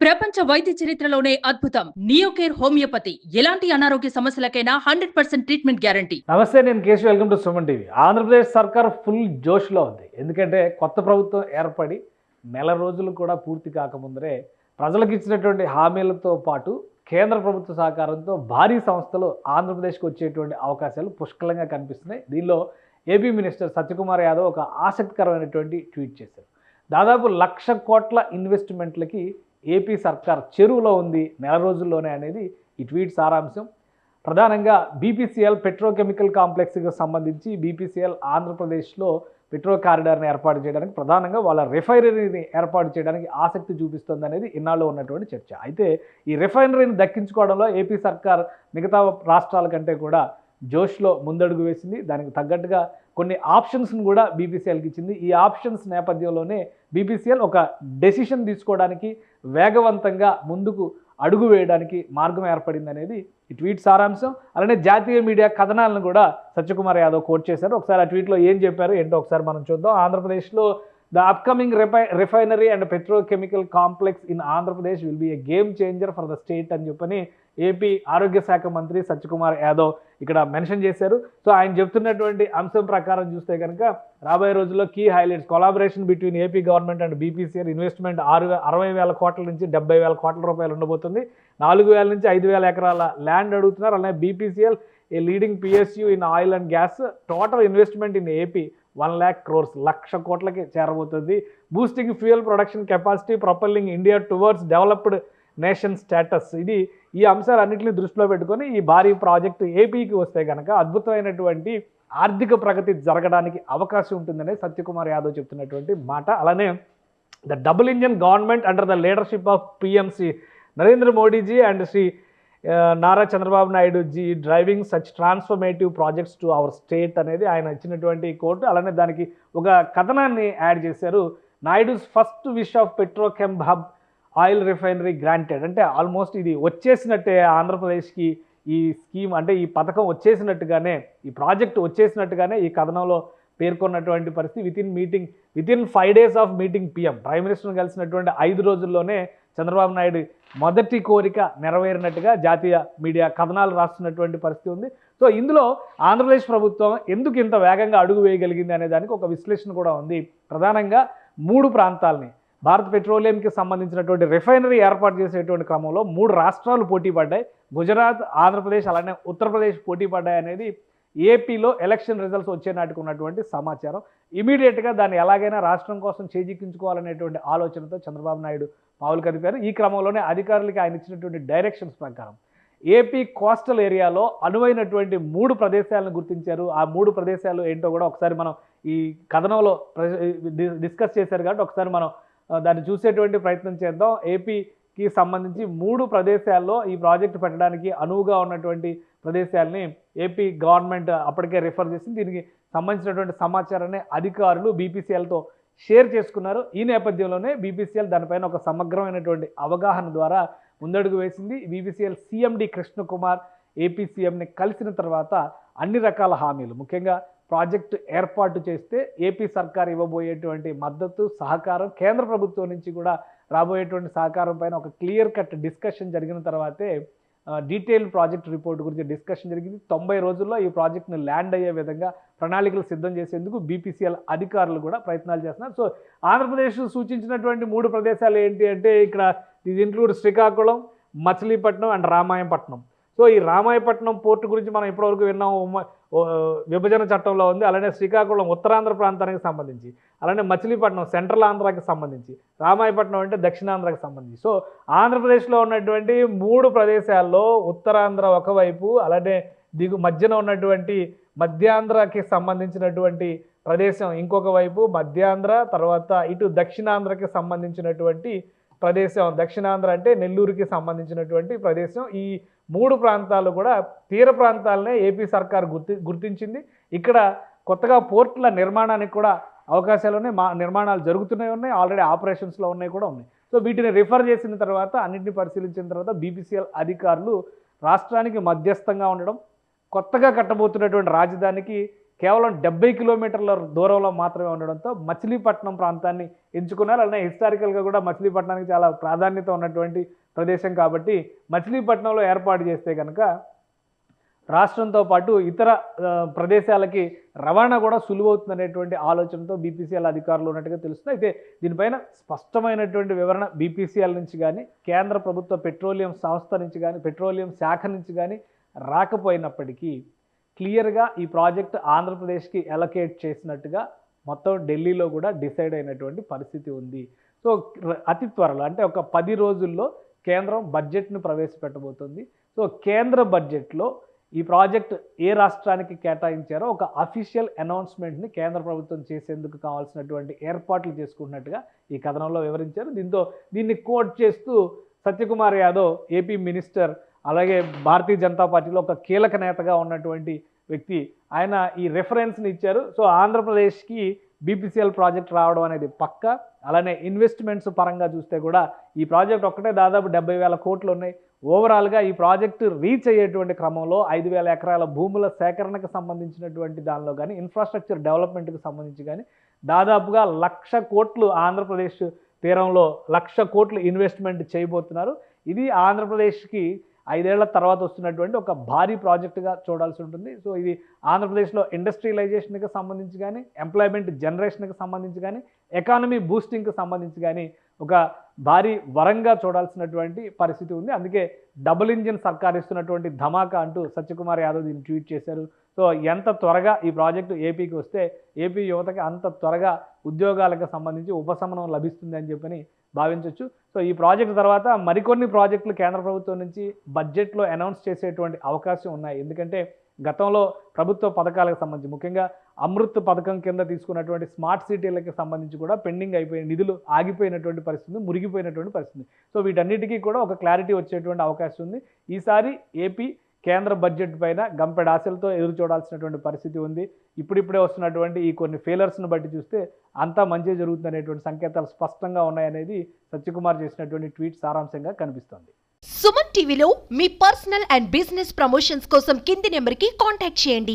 ప్రపంచ వైద్య చరిత్రలోనే అద్భుతం. Neocare homoeopathy. ఎలాంటి అనారోగ్య సమస్యలకైనా హండ్రెడ్ పర్సెంట్ ట్రీట్మెంట్ గ్యారంటీ. నమస్తే నేను case welcome to Suman TV. Andhra Pradesh సర్కార్ ఫుల్ జోష్లో ఉంది. ఎందుకంటే కొత్త ప్రభుత్వం ఏర్పడి నెల రోజులు కూడా పూర్తి కాకముందరే ప్రజలకు ఇచ్చినటువంటి హామీలతో పాటు కేంద్ర ప్రభుత్వ సహకారంతో భారీ సంస్థలు ఆంధ్రప్రదేశ్కి వచ్చేటువంటి అవకాశాలు పుష్కలంగా కనిపిస్తున్నాయి. దీనిలో ఏపీ మినిస్టర్ సత్యకుమార్ యాదవ్ ఒక ఆసక్తికరమైనటువంటి ట్వీట్ చేశారు. దాదాపు లక్ష కోట్ల ఇన్వెస్ట్మెంట్లకి ఏపీ సర్కార్ చెరువులో ఉంది నెల రోజుల్లోనే అనేది ఈ ట్వీట్ సారాంశం. ప్రధానంగా బీపీసీఎల్ పెట్రోకెమికల్ కాంప్లెక్స్కి సంబంధించి బీపీసీఎల్ ఆంధ్రప్రదేశ్లో పెట్రో కారిడార్ని ఏర్పాటు చేయడానికి ప్రధానంగా వాళ్ళ రిఫైనరీని ఏర్పాటు చేయడానికి ఆసక్తి చూపిస్తుంది అనేది ఇన్నాళ్ళు ఉన్నటువంటి చర్చ. అయితే ఈ రిఫైనరీని దక్కించుకోవడంలో ఏపీ సర్కార్ మిగతా రాష్ట్రాల కంటే కూడా జోష్లో ముందడుగు వేసింది. దానికి తగ్గట్టుగా కొన్ని ఆప్షన్స్ను కూడా బీపీసీఎల్కి ఇచ్చింది. ఈ ఆప్షన్స్ నేపథ్యంలోనే బీపీసీఎల్ ఒక డెసిషన్ తీసుకోవడానికి వేగవంతంగా ముందుకు అడుగు వేయడానికి మార్గం ఏర్పడింది అనేది ఈ ట్వీట్ సారాంశం. అలానే జాతీయ మీడియా కథనాలను కూడా సత్యకుమార్ యాదవ్ కోట్ చేశారు. ఒకసారి ఆ ట్వీట్లో ఏం చెప్పారు ఏంటో ఒకసారి మనం చూద్దాం. ఆంధ్రప్రదేశ్లో the upcoming refi refinery and petrochemical complex in Andhra Pradesh will be a game changer for the state అని చెప్పని ఏపీ ఆరోగ్య శాఖ మంత్రి సత్యకుమార్ యాదవ్ ఇక్కడ మెన్షన్ చేశారు. సో ఆయన చెప్తున్నటువంటి అంశం ప్రకారం చూస్తే కనుక రాబోయే రోజుల్లో key highlights collaboration between AP government and BPCR investment ఆరు అరవై వేల కోట్ల నుంచి డెబ్బై వేల కోట్ల రూపాయలు ఉండబోతుంది. నాలుగు వేల నుంచి ఐదు వేల ఎకరాల ల్యాండ్ అడుగుతున్నారు. అలానే BPCL a leading PSU in oil and gas total investment in AP one lakh crores లక్ష కోట్లకి చేరబోతుంది. Boosting fuel production capacity propelling India towards developed nation status. ఇది ఈ అంశాలన్నింటినీ దృష్టిలో పెట్టుకొని ఈ భారీ ప్రాజెక్టు ఏపీకి వస్తే కనుక అద్భుతమైనటువంటి ఆర్థిక ప్రగతి జరగడానికి అవకాశం ఉంటుందనే సత్యకుమార్ యాదవ్ చెప్తున్నటువంటి మాట. అలానే the double engine government under the leadership of PMC Narendra Modi ji and Shri Nara Chandrababu Naidu ji driving such transformative projects to our state అనేది ఆయన ఇచ్చినటువంటి కోర్టు అలానే దానికి ఒక కథనాన్ని యాడ్ చేశారు. Naidu's first wish of petrochem hub oil refinery granted. అంటే almost ఇది వచ్చేసినట్టే ఆంధ్రప్రదేశ్కి ఈ స్కీమ్ అంటే ఈ పథకం వచ్చేసినట్టుగానే ఈ ప్రాజెక్ట్ వచ్చేసినట్టుగానే ఈ కథనంలో పేర్కొన్నటువంటి పరిస్థితి. With in meeting with in five days of meeting PM prime మినిస్టర్ని కలిసినటువంటి ఐదు రోజుల్లోనే చంద్రబాబు నాయుడు మొదటి కోరిక నెరవేరినట్టుగా జాతీయ మీడియా కథనాలు రాస్తున్నటువంటి పరిస్థితి ఉంది. సో ఇందులో ఆంధ్రప్రదేశ్ ప్రభుత్వం ఎందుకు ఇంత వేగంగా అడుగు వేయగలిగింది అనే దానికి ఒక విశ్లేషణ కూడా ఉంది. ప్రధానంగా మూడు ప్రాంతాలని. భారత్ పెట్రోలియంకి సంబంధించినటువంటి రిఫైనరీ ఏర్పాటు చేసేటువంటి క్రమంలో మూడు రాష్ట్రాలు పోటీ పడ్డాయి. గుజరాత్ ఆంధ్రప్రదేశ్ అలానే ఉత్తరప్రదేశ్ పోటీ పడ్డాయి అనేది ఏపీలో ఎలక్షన్ రిజల్ట్స్ వచ్చే నాటికి ఉన్నటువంటి సమాచారం. ఇమీడియట్గా దాన్ని ఎలాగైనా రాష్ట్రం కోసం చేజిక్కించుకోవాలనేటువంటి ఆలోచనతో చంద్రబాబు నాయుడు పావులు కదిపారు ఈ క్రమంలోనే అధికారులకి ఆయన ఇచ్చినటువంటి డైరెక్షన్స్ ప్రకారం ఏపీ కోస్టల్ ఏరియాలో అనువైనటువంటి మూడు ప్రదేశాలను గుర్తించారు. ఆ మూడు ప్రదేశాలు ఏంటో కూడా ఒకసారి మనం ఈ కథనంలో డిస్కస్ చేశారు కాబట్టి ఒకసారి మనం దాన్ని చూసేటువంటి ప్రయత్నం చేద్దాం. ఏపీకి సంబంధించి మూడు ప్రదేశాల్లో ఈ ప్రాజెక్టు పెట్టడానికి అనువుగా ఉన్నటువంటి ప్రదేశాలని ఏపీ గవర్నమెంట్ అప్పటికే రిఫర్ చేసింది. దీనికి సంబంధించినటువంటి సమాచారాన్ని అధికారులు బీపీసీఎల్తో షేర్ చేసుకున్నారు. ఈ నేపథ్యంలోనే బీపీసీఎల్ దానిపైన ఒక సమగ్రమైనటువంటి అవగాహన ద్వారా ముందడుగు వేసింది. బీపీసీఎల్ సీఎండి కృష్ణకుమార్ ఏపీ సీఎంని కలిసిన తర్వాత అన్ని రకాల హామీలు ముఖ్యంగా ప్రాజెక్టు ఏర్పాటు చేస్తే ఏపీ సర్కార్ ఇవ్వబోయేటువంటి మద్దతు సహకారం కేంద్ర ప్రభుత్వం నుంచి కూడా రాబోయేటువంటి సహకారం పైన ఒక క్లియర్ కట్ డిస్కషన్ జరిగిన తర్వాతే డీటెయిల్ ప్రాజెక్ట్ రిపోర్ట్ గురించి డిస్కషన్ జరిగింది. తొంభై రోజుల్లో ఈ ప్రాజెక్ట్ను ల్యాండ్ అయ్యే విధంగా ప్రణాళికలు సిద్ధం చేసేందుకు బీపీసీఎల్ అధికారులు కూడా ప్రయత్నాలు చేస్తున్నారు. సో ఆంధ్రప్రదేశ్ సూచించినటువంటి మూడు ప్రదేశాలు ఏంటి అంటే ఇక్కడ ఇది include Srikakulam Machilipatnam and Ramayapatnam. So ఈ రామాయపట్నం పోర్టు గురించి మనం ఇప్పటివరకు విన్నాం విభజన చట్టంలో ఉంది. అలానే శ్రీకాకుళం ఉత్తరాంధ్ర ప్రాంతానికి సంబంధించి అలానే మచిలీపట్నం సెంట్రల్ ఆంధ్రాకి సంబంధించి రామాయపట్నం అంటే దక్షిణాంధ్రాకి సంబంధించి. సో ఆంధ్రప్రదేశ్లో ఉన్నటువంటి మూడు ప్రదేశాల్లో ఉత్తరాంధ్ర ఒకవైపు అలానే దిగు మధ్యన ఉన్నటువంటి మధ్యాంధ్రకి సంబంధించినటువంటి ప్రదేశం ఇంకొక వైపు మధ్యాంధ్ర తర్వాత ఇటు దక్షిణాంధ్రకి సంబంధించినటువంటి ప్రదేశం దక్షిణాంధ్ర అంటే నెల్లూరుకి సంబంధించినటువంటి ప్రదేశం. ఈ మూడు ప్రాంతాలు కూడా తీర ప్రాంతాలనే ఏపీ సర్కార్ గుర్తి గుర్తించింది. ఇక్కడ కొత్తగా పోర్టుల నిర్మాణానికి కూడా అవకాశాలు ఉన్నాయి. మా నిర్మాణాలు జరుగుతూనే ఉన్నాయి. ఆల్రెడీ ఆపరేషన్స్లో ఉన్నాయి కూడా ఉన్నాయి. సో వీటిని రిఫర్ చేసిన తర్వాత అన్నింటిని పరిశీలించిన తర్వాత బీపీసీఎల్ అధికారులు రాష్ట్రానికి మధ్యస్థంగా ఉండడం కొత్తగా కట్టబోతున్నటువంటి రాజధానికి కేవలం డెబ్బై కిలోమీటర్ల దూరంలో మాత్రమే ఉండడంతో మచిలీపట్నం ప్రాంతాన్ని ఎంచుకున్నారు. అలానే హిస్టారికల్గా కూడా మచిలీపట్నానికి చాలా ప్రాధాన్యత ఉన్నటువంటి ప్రదేశం కాబట్టి మచిలీపట్నంలో ఏర్పాటు చేస్తే కనుక రాష్ట్రంతో పాటు ఇతర ప్రదేశాలకి రవాణా కూడా సులువవుతుందనేటువంటి ఆలోచనతో బీపీసీఎల్ అధికారులు ఉన్నట్టుగా తెలుస్తుంది. అయితే దీనిపైన స్పష్టమైనటువంటి వివరణ బీపీసీఎల్ నుంచి కానీ కేంద్ర ప్రభుత్వ పెట్రోలియం సంస్థ నుంచి కానీ పెట్రోలియం శాఖ నుంచి కానీ రాకపోయినప్పటికీ క్లియర్గా ఈ ప్రాజెక్ట్ ఆంధ్రప్రదేశ్కి ఎలకేట్ చేసినట్టుగా మొత్తం ఢిల్లీలో కూడా డిసైడ్ అయినటువంటి పరిస్థితి ఉంది. సో అతి త్వరలో అంటే ఒక పది రోజుల్లో కేంద్రం బడ్జెట్ను ప్రవేశపెట్టబోతుంది. సో కేంద్ర బడ్జెట్లో ఈ ప్రాజెక్ట్ ఏ రాష్ట్రానికి కేటాయించారో ఒక అఫీషియల్ అనౌన్స్మెంట్ని కేంద్ర ప్రభుత్వం చేసేందుకు కావాల్సినటువంటి ఏర్పాట్లు చేసుకున్నట్టుగా ఈ కథనంలో వివరించారు. దీంతో దీన్ని కోట్ చేస్తూ సత్యకుమార్ యాదవ్ ఏపీ మినిస్టర్ అలాగే భారతీయ జనతా పార్టీలో ఒక కీలక నేతగా ఉన్నటువంటి వ్యక్తి. ఆయన ఈ రెఫరెన్స్ని ఇచ్చారు. సో ఆంధ్రప్రదేశ్కి బీపీసీఎల్ ప్రాజెక్ట్ రావడం అనేది పక్క. అలానే ఇన్వెస్ట్మెంట్స్ పరంగా చూస్తే కూడా ఈ ప్రాజెక్ట్ ఒక్కటే దాదాపు డెబ్బై వేల కోట్లు ఉన్నాయి. ఓవరాల్గా ఈ ప్రాజెక్టు రీచ్ అయ్యేటువంటి క్రమంలో ఐదు వేల ఎకరాల భూముల సేకరణకు సంబంధించినటువంటి దానిలో కానీ ఇన్ఫ్రాస్ట్రక్చర్ డెవలప్మెంట్కి సంబంధించి కానీ దాదాపుగా లక్ష కోట్లు ఆంధ్రప్రదేశ్ తీరంలో లక్ష కోట్లు ఇన్వెస్ట్మెంట్ చేయబోతున్నారు. ఇది ఆంధ్రప్రదేశ్కి ఐదేళ్ళ తర్వాత వస్తున్నటువంటి ఒక భారీ ప్రాజెక్టుగా చూడాల్సి ఉంటుంది. సో ఇది ఆంధ్రప్రదేశ్లో ఇండస్ట్రియలైజేషన్కి సంబంధించి కానీ ఎంప్లాయ్మెంట్ జనరేషన్కి సంబంధించి కానీ ఎకానమీ బూస్టింగ్కి సంబంధించి కానీ ఒక భారీ వరంగా చూడాల్సినటువంటి పరిస్థితి ఉంది. అందుకే డబుల్ ఇంజిన్ సర్కార్ ఇస్తున్నటువంటి ధమాకా అంటూ సత్యకుమార్ యాదవ్ దీన్ని ట్వీట్ చేశారు. సో ఎంత త్వరగా ఈ ప్రాజెక్టు ఏపీకి వస్తే ఏపీ యువతకి అంత త్వరగా ఉద్యోగాలకు సంబంధించి ఉపశమనం లభిస్తుంది అని చెప్పని భావించవచ్చు సో ఈ ప్రాజెక్ట్ తర్వాత మరికొన్ని ప్రాజెక్టులు కేంద్ర ప్రభుత్వం నుంచి బడ్జెట్లో అనౌన్స్ చేసేటువంటి అవకాశం ఉన్నాయి. ఎందుకంటే గతంలో ప్రభుత్వ పథకాలకు సంబంధించి ముఖ్యంగా అమృత్ పథకం కింద తీసుకున్నటువంటి స్మార్ట్ సిటీలకు సంబంధించి కూడా పెండింగ్ అయిపోయిన నిధులు ఆగిపోయినటువంటి పరిస్థితి మురిగిపోయినటువంటి పరిస్థితి సో వీటన్నిటికీ కూడా ఒక క్లారిటీ వచ్చేటువంటి అవకాశం ఉంది. ఈసారి ఏపీ కేంద్ర బడ్జెట్ పైన గంపెడ ఆశలతో ఎదురు చూడాల్సినటువంటి పరిస్థితి ఉంది. ఇప్పుడిప్పుడే వస్తున్నటువంటి ఈ కొన్ని ఫెయిలర్స్ను బట్టి చూస్తే అంతా మంచి జరుగుతుంది సంకేతాలు స్పష్టంగా ఉన్నాయనేది సత్యకుమార్ చేసినటువంటి ట్వీట్ సారాంశంగా కనిపిస్తోంది. సుమన్ టీవీలో మీ పర్సనల్ అండ్ బిజినెస్ ప్రమోషన్స్ కోసం కింది నెంబర్కి కాంటాక్ట్ చేయండి.